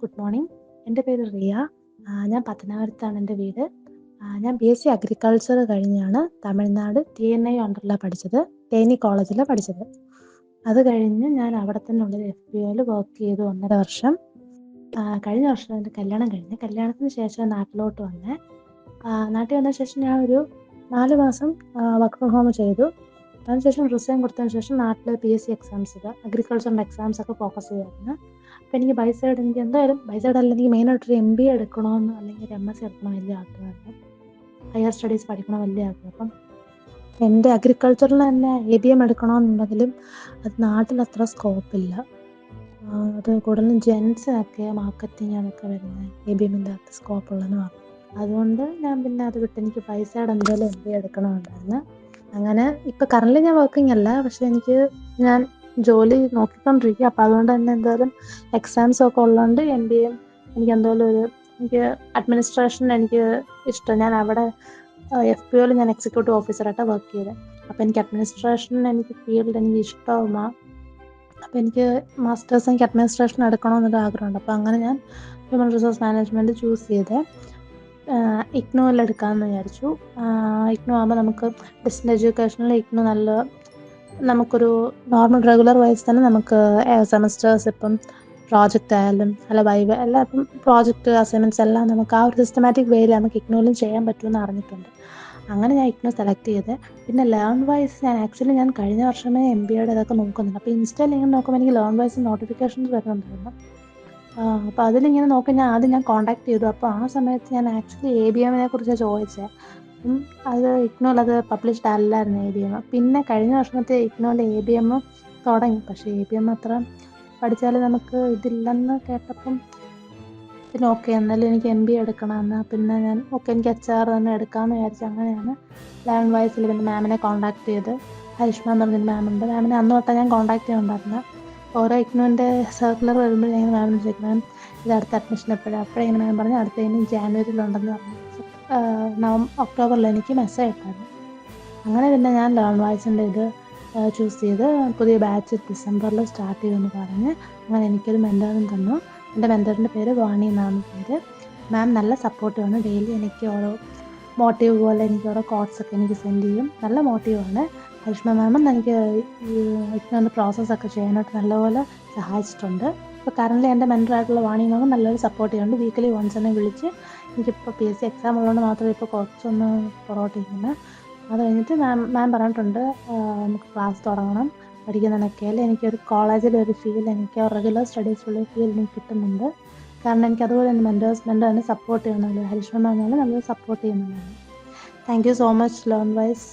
Good morning എന്റെ പേര് റിയ. ഞാൻ പത്തനാപുരത്താണ് എന്റെ വീട്. ഞാൻ ബി എസ് സി അഗ്രികൾച്ചർ കഴിഞ്ഞാണ് തമിഴ്നാട് ടി എൻ ഐ അണ്ടറിലാണ് പഠിച്ചത്. തേനി കോളേജിലാണ് പഠിച്ചത്. അത് കഴിഞ്ഞ് ഞാൻ അവിടെ തന്നെ ഉള്ള എഫ് ബി ഒയിൽ വർക്ക് ചെയ്തു ഒന്നര വർഷം. കഴിഞ്ഞ വർഷം എന്റെ കല്യാണം കഴിഞ്ഞ് കല്യാണത്തിന് ശേഷം നാട്ടിലോട്ട് വന്നേ. നാട്ടിൽ വന്ന ശേഷം ഞാൻ ഒരു നാല് മാസം വർക്ക് ഫ്രം ഹോം ചെയ്തു. അതിനുശേഷം റിസൈൻ കൊടുത്തതിന് ശേഷം നാട്ടിൽ പി എസ് സി എക്സാംസ് ഒക്കെ അഗ്രികൾച്ചറിന്റെ എക്സാംസ് ഒക്കെ ഫോക്കസ് ചെയ്യായിരുന്നു അപ്പോൾ എനിക്ക് ബൈ സൈഡ് എനിക്ക് എന്തായാലും ബൈ സൈഡ് അല്ലെങ്കിൽ മെയിനായിട്ട് ഒരു എം ബി എടുക്കണമെന്ന് അല്ലെങ്കിൽ ഒരു എം എസ് എടുക്കണം വലിയ ആഗ്രഹമായിരുന്നു. ഹയർ സ്റ്റഡീസ് പഠിക്കണം വലിയ ആഗ്രഹം. അപ്പം എന്റെ അഗ്രികൾച്ചറിൽ തന്നെ എ ബി എം എടുക്കണമെന്നുണ്ടെങ്കിലും അത് നാട്ടിൽ അത്ര സ്കോപ്പില്ല അത് കൂടുതലും ജെൻസിനൊക്കെ മാർക്കറ്റിംഗ് അതൊക്കെ വരുന്നത് എ ബി എമ്മിന്റെ അകത്ത് സ്കോപ്പുള്ളതെന്ന് പറഞ്ഞു. അതുകൊണ്ട് ഞാൻ പിന്നെ അത് വിട്ട് എനിക്ക് പൈസയുടെ എന്തെങ്കിലും എം ബി എടുക്കണമുണ്ടായിരുന്നു അങ്ങനെ ഇപ്പൊ കറന്റ് ഞാൻ വർക്കിംഗ് അല്ല. പക്ഷെ എനിക്ക് ഞാൻ ജോലി നോക്കിക്കൊണ്ടിരിക്കുക അപ്പൊ അതുകൊണ്ട് തന്നെ എന്തായാലും എക്സാംസ് ഒക്കെ ഉള്ളതുകൊണ്ട് എം ബി എ എനിക്ക് എന്തായാലും ഒരു എനിക്ക് അഡ്മിനിസ്ട്രേഷൻ എനിക്ക് ഇഷ്ടം. ഞാൻ അവിടെ എഫ് പി ഒയിൽ ഞാൻ എക്സിക്യൂട്ടീവ് ഓഫീസറായിട്ടാണ് വർക്ക് ചെയ്തത് അപ്പൊ എനിക്ക് അഡ്മിനിസ്ട്രേഷൻ എനിക്ക് ഫീൽഡ് എനിക്ക് ഇഷ്ടവുമാ. അപ്പൊ എനിക്ക് മാസ്റ്റേഴ്സ് എനിക്ക് അഡ്മിനിസ്ട്രേഷൻ എടുക്കണമെന്നൊരു ആഗ്രഹമുണ്ട്. അപ്പോൾ അങ്ങനെ ഞാൻ ഹ്യൂമൻ റിസോഴ്സ് മാനേജ്മെന്റ് ചൂസ് ചെയ്ത്. ഇഗ്നോയിൽ എടുക്കാമെന്ന് വിചാരിച്ചു. ഇഗ്നോ ആകുമ്പോൾ നമുക്ക് ഡിസ്റ്റന്റ് എഡ്യൂക്കേഷനിൽ ഇഗ്നോ നല്ല നമുക്കൊരു നോർമൽ റെഗുലർ വൈസ് തന്നെ നമുക്ക് സെമസ്റ്റേഴ്സ് ഇപ്പം പ്രോജക്റ്റ് ആയാലും അല്ല വൈവ എല്ലാം ഇപ്പം പ്രോജക്റ്റ് അസൈൻമെന്റ്സ് എല്ലാം നമുക്ക് ആ ഒരു സിസ്റ്റമാറ്റിക് വേയിൽ നമുക്ക് ഇഗ്നോയിലും ചെയ്യാൻ പറ്റുമെന്ന് അറിഞ്ഞിട്ടുണ്ട്. അങ്ങനെ ഞാൻ ഇഗ്നോ സെലക്ട് ചെയ്ത്. പിന്നെ ലേൺ വൈസ് ഞാൻ ആക്ച്വലി ഞാൻ കഴിഞ്ഞ വർഷമേ എം ബി എയുടെ ഇതൊക്കെ നോക്കുന്നുണ്ട്. അപ്പോൾ ഇൻസ്റ്റയിൽ ഇങ്ങനെ നോക്കുമ്പോൾ എനിക്ക് ലേൺ വൈസ് നോട്ടിഫിക്കേഷൻസ് വരുന്നുണ്ടായിരുന്നു. അപ്പോൾ അതിലിങ്ങനെ നോക്കി ഞാൻ ആദ്യം ഞാൻ കോൺടാക്ട് ചെയ്തു. അപ്പോൾ ആ സമയത്ത് ഞാൻ ആക്ച്വലി എ ബി എമ്മിനെ കുറിച്ച് ചോദിച്ചത് അപ്പം അത് ഇഗ്നോയിൽ അത് പബ്ലിഷ്ഡ് അല്ലായിരുന്നു എ ബി എം പിന്നെ കഴിഞ്ഞ വർഷത്തെ ഇഗ്നോയിൽ എ ബി എം തുടങ്ങി. പക്ഷേ എ ബി എം അത്ര പഠിച്ചാൽ നമുക്ക് ഇതില്ലെന്ന് കേട്ടപ്പം പിന്നെ ഓക്കെ എന്നാലും എനിക്ക് എം ബി എടുക്കണം എന്നാൽ പിന്നെ ഞാൻ ഓക്കെ എനിക്ക് എച്ച് ആർ തന്നെ എടുക്കാമെന്ന് വിചാരിച്ചു അങ്ങനെയാണ് ലെവൻ വയസ്സിൽ പിന്നെ മാമിനെ കോൺടാക്ട് ചെയ്ത്. ഹരിഷ്മ എന്ന് പറഞ്ഞൊരു മാമുണ്ട് മാമിനെ അന്ന് തൊട്ടാണ് ഞാൻ കോൺടാക്ട് ചെയ്യുന്നുണ്ടായിരുന്നത് ഓരോ ഇഗ്നോന്റെ സർക്കുലർ വരുമ്പോൾ ഞാൻ മാമിനെ മാം ഇത് അടുത്ത അഡ്മിഷൻ എപ്പോഴാണ് അപ്പോഴേ ഇങ്ങനെ മാം പറഞ്ഞു അടുത്ത ഇനി ജാനുവരിയിലുണ്ടെന്ന് പറഞ്ഞു. നവംബർ ഒക്ടോബറിൽ എനിക്ക് മെസ്സേജ് ഇട്ടായിരുന്നു അങ്ങനെ പിന്നെ ഞാൻ ലേൺ വായിച്ചിന്റെ ഇത് ചൂസ് ചെയ്ത് പുതിയ ബാച്ച് ഡിസംബറിൽ സ്റ്റാർട്ട് ചെയ്യുമെന്ന് പറഞ്ഞ് അങ്ങനെ എനിക്കൊരു മെന്ററും തന്നു. എന്റെ മെന്ററിന്റെ പേര് വാണി എന്നാണ് പേര്. മാം നല്ല സപ്പോർട്ടാണ് ഡെയിലി എനിക്ക് ഓരോ മോട്ടീവ് പോലെ എനിക്ക് ഓരോ കോട്ട്സ് ഒക്കെ എനിക്ക് സെൻഡ് ചെയ്യും. നല്ല മോട്ടീവാണ് ഹരിഷ്മ മാമും എനിക്ക് ഇതിനൊന്ന് പ്രോസസ്സൊക്കെ ചെയ്യാനായിട്ട് നല്ലപോലെ സഹായിച്ചിട്ടുണ്ട്. ഇപ്പോൾ കറന്റ് എന്റെ മെന്ററായിട്ടുള്ള വാണി മാമും നല്ലൊരു സപ്പോർട്ട് ചെയ്യുന്നുണ്ട്. വീക്കിലി വൺസ് എന്നെ വിളിച്ച് എനിക്കിപ്പോൾ പി എസ് സി എക്സാം ഉള്ളതുകൊണ്ട് മാത്രമേ ഇപ്പോൾ കുറച്ചൊന്ന് പുറകോട്ടിരിക്കുന്നത് അത് കഴിഞ്ഞിട്ട് മാം മാം പറഞ്ഞിട്ടുണ്ട് നമുക്ക് ക്ലാസ് തുടങ്ങണം. പഠിക്കുന്നതിനൊക്കെയല്ലേ എനിക്കൊരു കോളേജിൽ ഒരു ഫീൽ എനിക്ക് റെഗുലർ സ്റ്റഡീസിലുള്ള ഫീൽ എനിക്ക് കിട്ടുന്നുണ്ട്. കാരണം എനിക്ക് അതുപോലെ തന്നെ മെന്റേഴ്സ് മെന്റർ സപ്പോർട്ട് ചെയ്യണമല്ലോ ഹരിഷ്മ മാമിനെ നല്ലൊരു സപ്പോർട്ട് ചെയ്യുന്നുണ്ടായിരുന്നു thank you so much loan wise